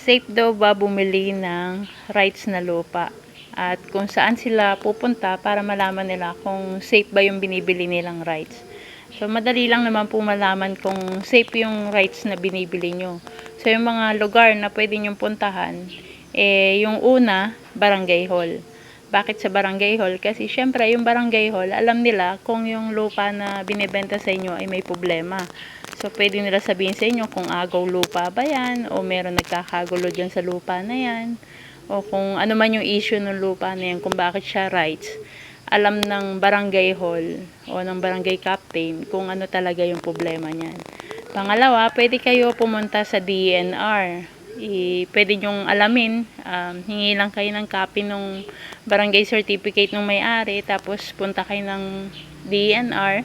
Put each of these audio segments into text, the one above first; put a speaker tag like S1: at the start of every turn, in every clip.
S1: safe daw ba bumili ng rights na lupa? At kung saan sila pupunta para malaman nila kung safe ba yung binibili nilang rights. So, madali lang naman po malaman kung safe yung rights na binibili nyo. So, yung mga lugar na pwede nyong puntahan, eh, yung una, barangay hall. Bakit sa barangay hall? Kasi syempre, yung barangay hall, alam nila kung yung lupa na binibenta sa inyo ay may problema. So, pwede nila sabihin sa inyo kung agaw lupa ba yan, o meron nagkakagulo dyan sa lupa na yan, o kung ano man yung issue ng lupa na yan, kung bakit siya rights. Alam ng barangay hall o ng barangay captain kung ano talaga yung problema niyan. Pangalawa, pwede kayo pumunta sa DNR. I, pwede nyong alamin, um, hingi lang kayo ng copy ng barangay certificate ng may-ari, tapos punta kayo ng DNR,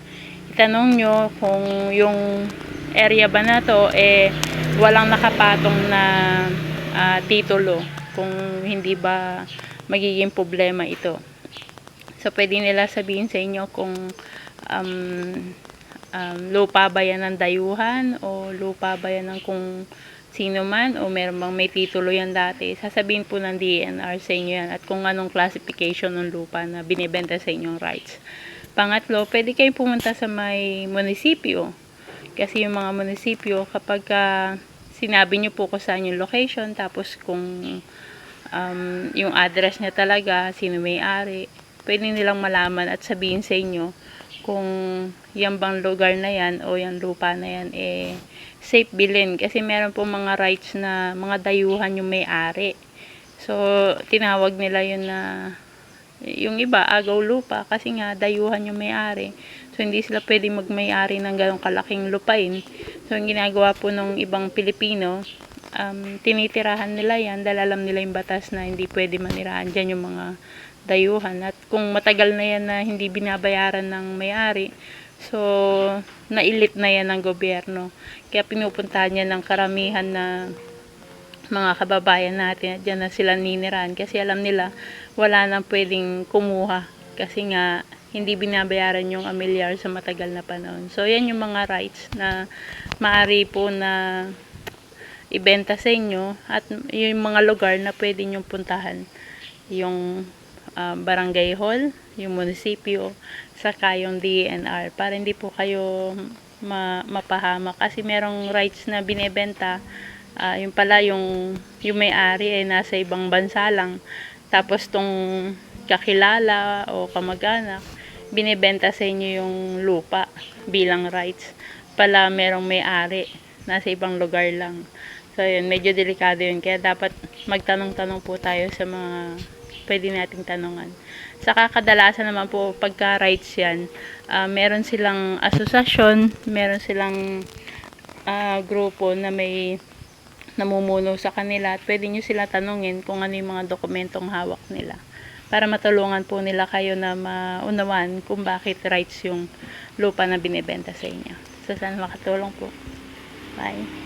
S1: itanong nyo kung yung area ba na to, eh, walang nakapatong na ah, titulo, kung hindi ba magiging problema ito. So, pwede nila sabihin sa inyo kung um, um, lupa ba yan ng dayuhan o lupa ba yan ng kung sino man o meron bang may titulo yan dati. Sasabihin po ng DNR sa inyo yan at kung anong classification ng lupa na binibenta sa inyong rights. Pangatlo, pwede kayo pumunta sa may munisipyo. Kasi yung mga munisipyo, kapag ah, sinabi nyo po kung saan yung location, tapos kung um, yung address niya talaga, sino may-ari, pwede nilang malaman at sabihin sa inyo kung yan bang lugar na yan o yung lupa na yan eh safe bilhin kasi meron po mga rights na mga dayuhan yung may-ari. So tinawag nila yun na yung iba agaw lupa kasi nga dayuhan yung may-ari. So hindi sila pwede magmay-ari ng ganong kalaking lupain. So ang ginagawa po ng ibang Pilipino um, tinitirahan nila yan dahil alam nila yung batas na hindi pwede manirahan dyan yung mga dayuhan. At kung matagal na yan na hindi binabayaran ng may-ari so nailit na yan ng gobyerno kaya pinupuntahan niya ng karamihan na mga kababayan natin at dyan na sila ninirahan kasi alam nila wala nang pwedeng kumuha kasi nga hindi binabayaran yung amilyar sa matagal na panahon. So, yan yung mga rights na maari po na ibenta sa inyo at yung mga lugar na pwede nyong puntahan. Yung um, barangay hall, yung munisipyo, saka yung DNR para hindi po kayo ma mapahama. Kasi merong rights na binebenta ah, yung pala yung yung may-ari ay nasa ibang bansa lang. Tapos tong kakilala o kamag-anak binebenta sa inyo yung lupa bilang rights. Pala merong may-ari nasa ibang lugar lang. So yun medyo delikado yun. Kaya dapat magtanong-tanong po tayo sa mga pwede nating tanungan saka kadalasan naman po pagka rights yan ah, meron silang asosasyon meron silang ah, grupo na may namumuno sa kanila at pwede nyo sila tanungin kung ano yung mga dokumentong hawak nila para matulungan po nila kayo na maunawan kung bakit rights yung lupa na binibenta sa inyo. So, sana makatulong po. Bye.